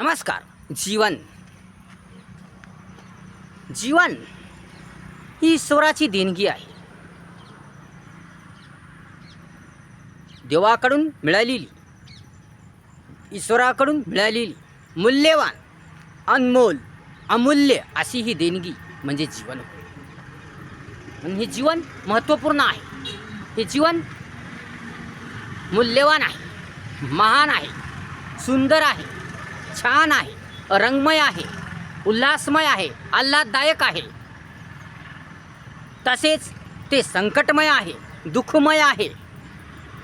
नमस्कार जीवन. जीवन ही ईश्वराची देणगी आहे. देवाकडून मिळालेली ईश्वराकडून मिळालेली मूल्यवान अनमोल अमूल्य अशी ही देणगी म्हणजे जीवन आणि हे जीवन महत्त्वपूर्ण आहे. हे जीवन मूल्यवान आहे महान आहे सुंदर आहे. छान आहे रंगमय आहे उल्हासमय आहे आल्हाददायक आहे. तसेच ते संकटमय आहे दुःखमय आहे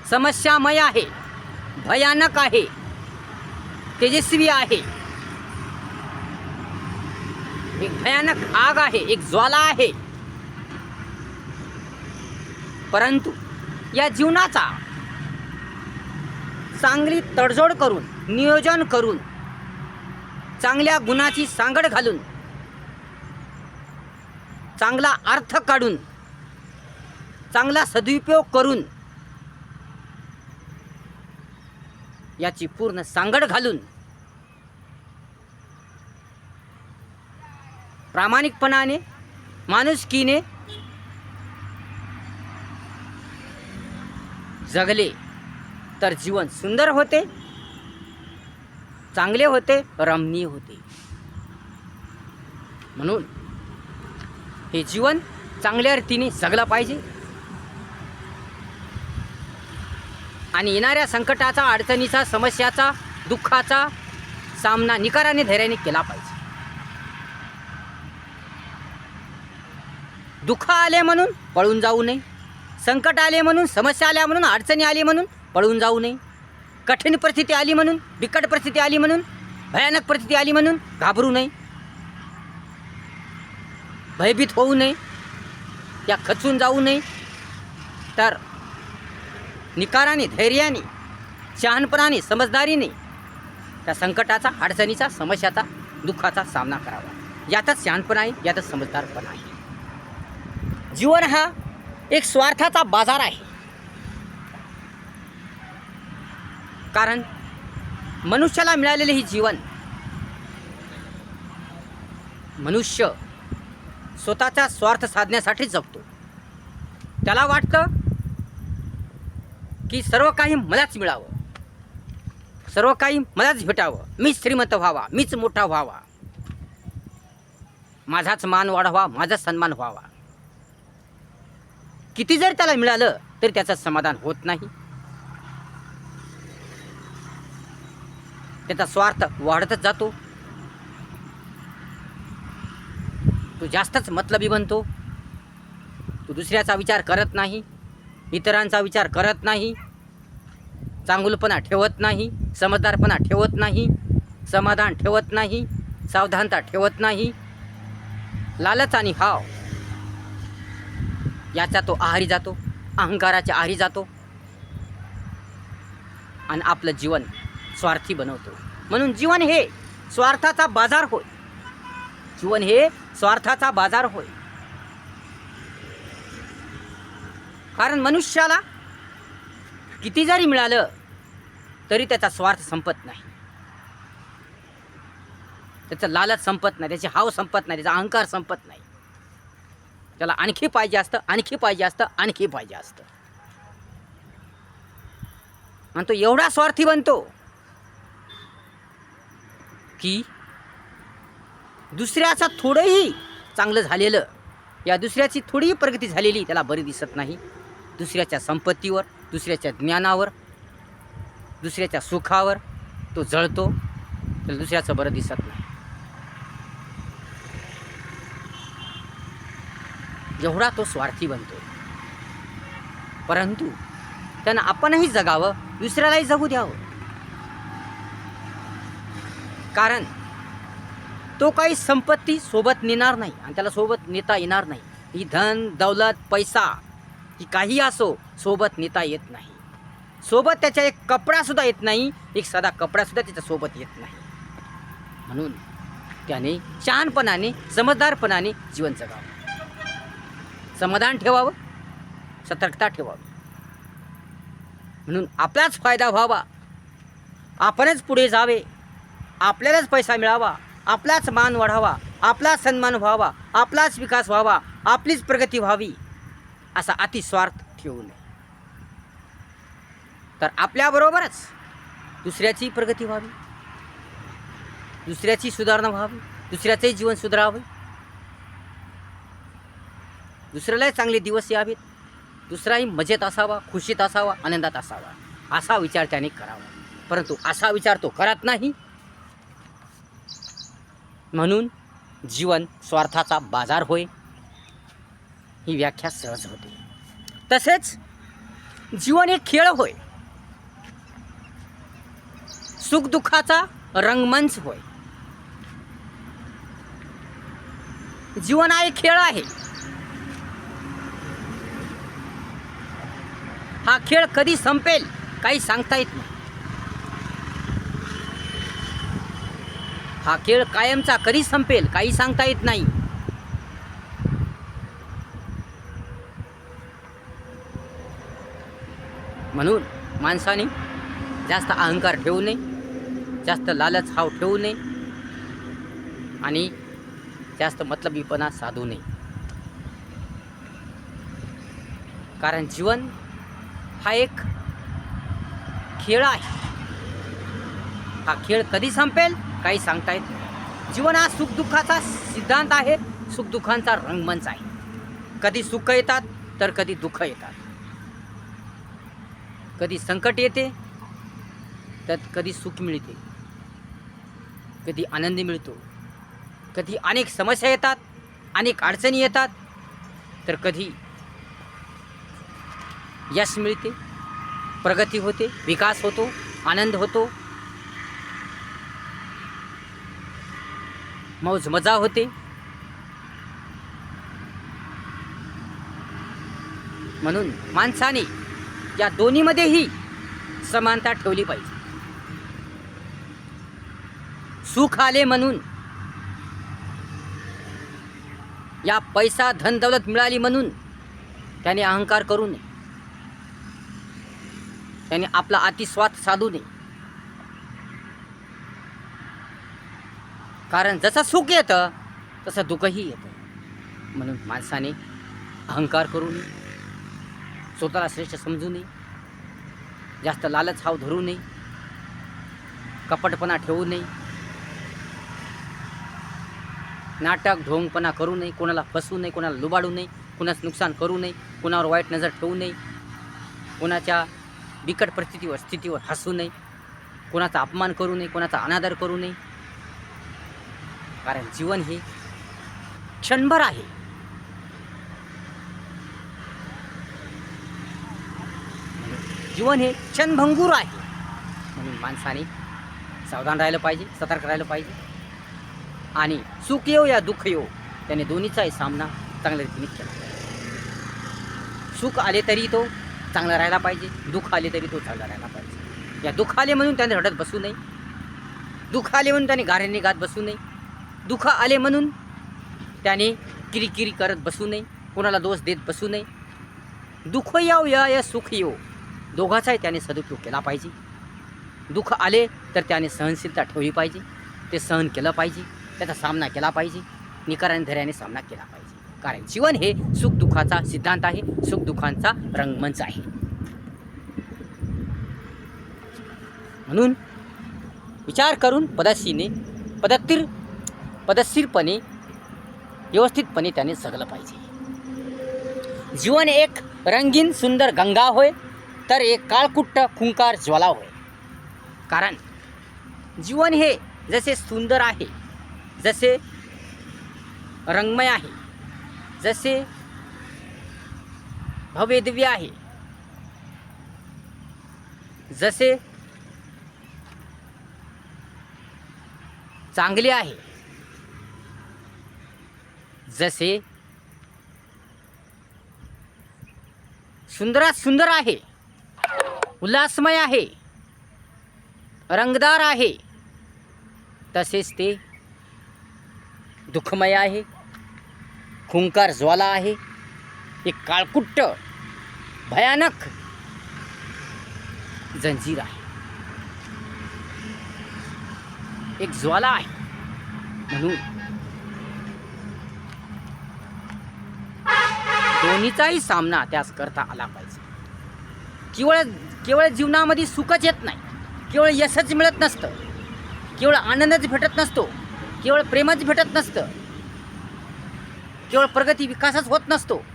समस्यामय आहे भयानक आहे तेजस्वी आहे. एक भयानक आग आहे एक ज्वाला आहे. परंतु या जीवनाचा चांगली तडजोड करून नियोजन करून चांगल्या गुणाची सांगड घालून चांगला अर्थ काढून चांगला सदुपयोग करून याची पूर्ण सांगड घालून प्रामाणिकपणाने माणुसकीने जगले तर जीवन सुंदर होते. चांगले होते रमणीय होते. म्हणून हे जीवन चांगल्या रीतीने जगलं पाहिजे. आणि येणाऱ्या संकटाचा अडचणीचा समस्याचा दुःखाचा सामना निकाराने धैर्याने केला पाहिजे. दुःख आले म्हणून पळून जाऊ नये. संकट आले म्हणून समस्या आल्या म्हणून अडचणी आली म्हणून पळून जाऊ नये. कठीण परिस्थिती आली म्हणून बिकट परिस्थिती आली म्हणून भयानक परिस्थिती आली म्हणून घाबरू नये. भयभीत होऊ नये. या खचून जाऊ नये. तर निकाराने धैर्याने शहानपणाने समजदारीने त्या संकटाचा अडचणीचा समस्याचा दुःखाचा सामना करावा. यातच शहाणपण आहे यातच समजदारपण आहे. जीवन हा एक स्वार्थाचा बाजार आहे. कारण मनुष्याला मिळालेले हे जीवन मनुष्य स्वतःचा स्वार्थ साधण्यासाठी जगतो त्याला वाटतं की सर्व काही मलाच मिळावं. सर्व काही मलाच भेटावं. मीच श्रीमंत व्हावा मीच मोठा व्हावा. माझाच मान वाढवा माझा सन्मान व्हावा. किती जर त्याला मिळालं तरी त्याचं समाधान होत नाही. त्याचा स्वार्थ वाढतच जातो. तो जास्तच मतलबी बनतो. तू दुसऱ्याचा विचार करत नाही. इतरांचा विचार करत नाही. चांगुलपणा ठेवत नाही. समजदारपणा ठेवत नाही. समाधान ठेवत नाही. सावधानता ठेवत नाही. लालच आणि हाव. याचा तो आहारी जातो. अहंकाराच्या आहारी जातो. आणि आपलं जीवन स्वार्थी बनवतो. म्हणून जीवन हे स्वार्थाचा बाजार होय. जीवन हे स्वार्थाचा बाजार होय. कारण मनुष्याला किती जरी मिळालं तरी त्याचा स्वार्थ संपत नाही. त्याचं लालच संपत नाही त्याची हाव संपत नाही त्याचा अहंकार संपत नाही. त्याला आणखी पाहिजे असतं आणखी पाहिजे असतं आणखी पाहिजे असतं. आणि तो एवढा स्वार्थी बनतो की दुसऱ्याचा थोडंही चांगलं झालेलं या दुसऱ्याची थोडीही प्रगती झालेली त्याला बरी दिसत नाही. दुसऱ्याच्या संपत्तीवर दुसऱ्याच्या ज्ञानावर दुसऱ्याच्या सुखावर तो जळतो त्याला दुसऱ्याचं बरं दिसत नाही. जेवढा तो स्वार्थी बनतो परंतु त्यांना आपणही जगावं दुसऱ्यालाही जगू द्यावं. कारण तो काही संपत्ती सोबत नेणार नाही आणि त्याला सोबत नेता येणार नाही. ही धन दौलत पैसा ही काही असो सोबत नेता येत नाही. सोबत त्याच्या एक कपडासुद्धा येत नाही एक साधा कपडासुद्धा त्याच्यासोबत येत नाही. म्हणून त्याने शहाणपणाने समजदारपणाने जीवन जगावं. समाधान ठेवावं सतर्कता ठेवावी. म्हणून आपलाच फायदा व्हावा. आपणच पुढे जावे. आपल्यालाच पैसा मिळावा आपलाच मान वाढावा आपला सन्मान व्हावा आपलाच विकास व्हावा आपलीच प्रगती व्हावी असा अतिस्वार्थ ठेवू नये. तर आपल्याबरोबरच दुसऱ्याची प्रगती व्हावी दुसऱ्याची सुधारणा व्हावी दुसऱ्याचंही जीवन सुधारावे. दुसऱ्यालाही चांगले दिवस यावेत दुसराही मजेत असावा खुशीत असावा आनंदात असावा असा विचार त्याने करावा. परंतु असा विचार तो करत नाही म्हणून जीवन स्वार्थाचा बाजार होय ही व्याख्या सहज होते. तसेच जीवन एक खेळ होय. सुखदुःखाचा रंगमंच होय. जीवन हा एक खेळ आहे. हा खेळ कधी संपेल काही सांगता येत नाही. हा खेळ कायमचा कधी संपेल काही सांगता येत नाही. म्हणून माणसाने जास्त अहंकार ठेवू नये जास्त लालच हाव ठेवू नये आणि जास्त मतलबीपणा साधू नये. कारण जीवन हा एक खेळ आहे. हा खेळ कधी संपेल? काही सांगता येत नाही. जीवन हा सुखदुःखाचा सिद्धांत आहे. सुखदुःखांचा रंगमंच आहे. कधी सुख येतात तर कधी दुःख येतात. कधी संकट येते तर कधी सुख मिळते. कधी आनंद मिळतो. कधी अनेक समस्या येतात अनेक अडचणी येतात तर कधी यश मिळते. प्रगती होते विकास होतो आनंद होतो. मौज मजा होते. म्हणून माणसाने या दोन्हीमध्येही समानता ठेवली पाहिजे. सुख आले म्हणून या पैसा धन दौलत मिळाली म्हणून त्याने अहंकार करू नये. त्याने आपला अतिस्वाद साधू नये. कारण जसं सुख येतं तसं दुःखही येतं. म्हणून माणसाने अहंकार करू नये. स्वतःला श्रेष्ठ समजू नये. जास्त लालच हाव धरू नये. कपटपणा ठेवू नये. नाटक ढोंगपणा करू नये. कोणाला फसवू नये कोणाला लुबाडू नये कोणाचं नुकसान करू नये कोणावर वाईट नजर ठेवू नये. कोणाच्या बिकट परिस्थितीवर स्थितीवर हसू नये. कोणाचा अपमान करू नये कोणाचा अनादर करू नये. कारण जीवन हे क्षणभर आहे. जीवन हे क्षणभंगूर आहे. म्हणून माणसाने सावधान राहिलं पाहिजे सतर्क राहिलं पाहिजे. आणि सुख येऊ या दुःख येऊ त्याने दोन्हीचाही सामना चांगल्या रीतीने केला. सुख आले तरी तो चांगला राहायला पाहिजे दुःख आले तरी तो चांगला राहायला पाहिजे. या दुःख आले म्हणून त्याने रडत बसू नये. दुःख आले म्हणून त्याने गाऱ्यांनी गात बसू नये. दुःख आले म्हणून त्याने किरीकिरी करत बसू नये कोणाला दोष देत बसू नये. दुःख याव या या सुख येऊ दोघाचाही त्याने सदुपयोग केला पाहिजे. दुःख आले तर त्याने सहनशीलता ठेवली पाहिजे. ते सहन केलं पाहिजे. त्याचा सामना केला पाहिजे. निकाराने धैर्याने सामना केला पाहिजे. कारण जीवन हे सुख दुःखाचा सिद्धांत आहे. सुख दुःखांचा रंगमंच आहे. म्हणून विचार करून पदशीने पदत्तीर पदशीरपणे व्यवस्थितपणे त्याने जगलं पाहिजे. जीवन एक रंगीन सुंदर गंगा होय तर एक काळकुट्ट खुंकार ज्वाला होय. कारण जीवन हे जसे सुंदर आहे जसे रंगमय आहे जसे भव्यदिव्य आहे जसे चांगले आहे जसे सुंदरात सुंदर आहे उल्हासमय आहे रंगदार आहे तसेच ते दुःखमय आहे खुंकार ज्वाला आहे एक काळकुट्ट भयानक जंजीर आहे. एक ज्वाला आहे म्हणून दोन्हीचाही सामना त्यास करता आला पाहिजे. केवळ केवळ जीवनामध्ये सुखच येत नाही. केवळ यशच मिळत नसतं. केवळ आनंदच भेटत नसतो. केवळ प्रेमच भेटत नसतं. केवळ प्रगती विकासच होत नसतो.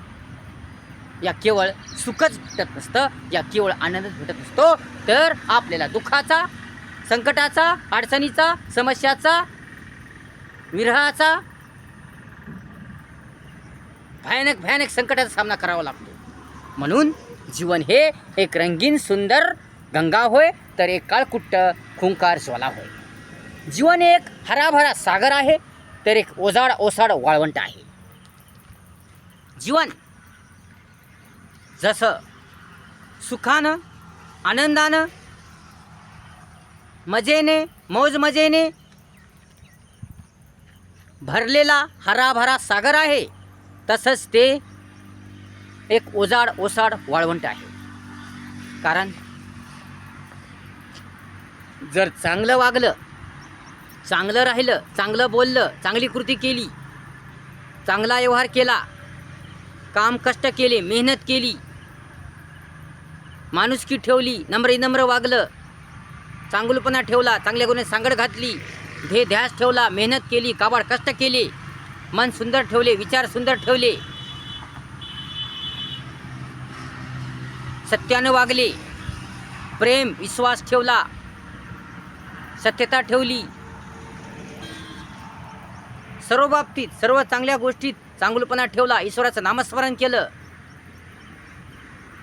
या केवळ सुखच भेटत नसतं. या केवळ आनंदच भेटत नसतो. तर आपल्याला दुःखाचा संकटाचा अडचणीचा समस्याचा विरहाचा भयानक भयानक संकटाचा सामना करावा लागतो. म्हणून जीवन हे एक रंगीन सुंदर गंगा होय तर एक काळकुट्ट खुंकार ज्वाला होय. जीवन एक हराभरा सागर आहे तर एक ओजाड ओसाड वाळवंट आहे. जीवन जसं सुखानं आनंदानं मजेने मौज मजेने भरलेला हराभरा सागर आहे तसंच ते एक ओजाड ओसाड वाळवंट आहे. कारण जर चांगलं वागलं चांगलं राहिलं चांगलं बोललं चांगली कृती केली चांगला व्यवहार केला काम कष्ट केले मेहनत केली माणुसकी ठेवली नम्र नम्र वागलं चांगलपणा ठेवला चांगल्या गुन्हे सांगड घातली ध्येय ध्यास ठेवला मेहनत केली काबाड कष्ट केले मन सुंदर ठेवले विचार सुंदर ठेवले. सत्यानं वागले. प्रेम विश्वास ठेवला. सत्यता ठेवली. सर्व बाबतीत सर्व चांगल्या गोष्टीत चांगलपणा ठेवला. ईश्वराचं नामस्मरण केलं.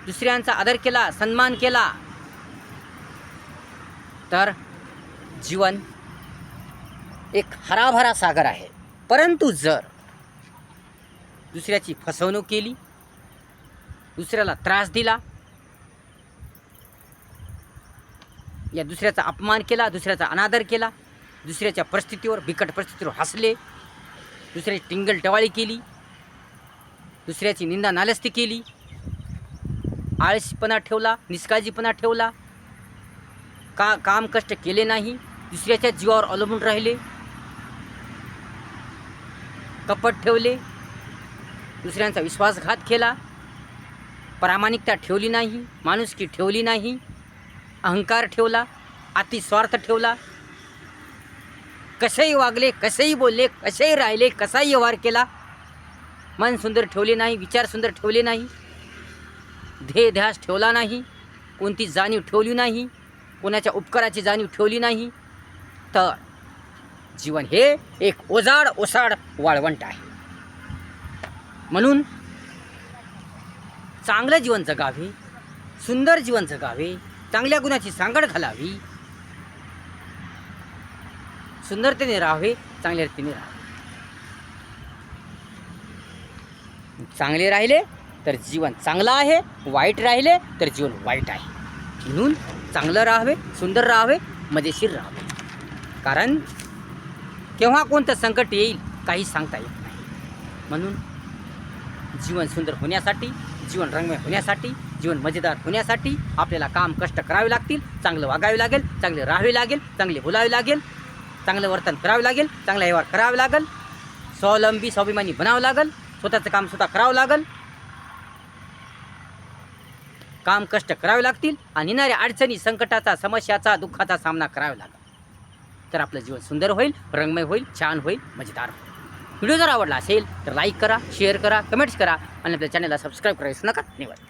दुसऱ्यांचा आदर केला सन्मान केला. तर जीवन एक हराभरा सागर आहे. परंतु जर दुसऱ्याची फसवणूक केली दुसऱ्याला त्रास दिला या दुसऱ्याचा अपमान केला दुसऱ्याचा अनादर केला दुसऱ्याच्या परिस्थितीवर बिकट परिस्थितीवर हसले दुसऱ्याची टिंगल टवाळी केली दुसऱ्याची निंदा नालस्ती केली आळशीपणा ठेवला निष्काळजीपणा ठेवला का काम कष्ट केले नाही दुसऱ्याच्या जीवावर अवलंबून राहिले कपट ठेवले. दुसऱ्यांचा विश्वासघात केला. प्रामाणिकता ठेवली नाही माणुसकी ठेवली नाही अहंकार ठेवला अतिस्वार्थ ठेवला. कसेही वागले कसेही बोलले कसेही राहिले कसाही व्यवहार केला मन सुंदर ठेवले नाही विचार सुंदर ठेवले नाही ध्येय ध्यास ठेवला नाही कोणती जाणीव ठेवली नाही कोणाच्या उपकाराची जाणीव ठेवली नाही तर जीवन हे एक ओजाड ओसाड वाळवंट आहे. म्हणून चांगलं जीवन जगावे सुंदर जीवन जगावे चांगल्या गुणाची सांगड घालावी सुंदरतेने राहावे चांगल्या रीतीने राहावे. चांगले राहिले तर जीवन चांगलं आहे वाईट राहिले तर जीवन वाईट आहे. म्हणून चांगलं राहावे सुंदर राहावे मजेशीर राहावे. कारण केव्हा कोणतं संकट येईल काही सांगता येत नाही. म्हणून जीवन सुंदर होण्यासाठी जीवन रंगमय होण्यासाठी जीवन मजेदार होण्यासाठी आपल्याला काम कष्ट करावे लागतील चांगलं वागावे लागेल चांगले राहावे लागेल चांगले बोलावे लागेल चांगलं वर्तन करावे लागेल चांगला व्यवहार करावा लागेल स्वावलंबी स्वाभिमानी बनावं लागेल स्वतःचं काम स्वतः करावं लागेल. काम कष्ट करावे लागतील आणि येणाऱ्या अडचणी संकटाचा समस्याचा दुःखाचा सामना करावा लागेल. तर आपलं जीवन सुंदर होईल रंगमय होईल छान होईल मजेदार होईल. व्हिडिओ जर आवडला असेल तर लाईक करा शेअर करा कमेंट्स करा आणि आपल्या चॅनलला सबस्क्राईब करायचं नका. धन्यवाद.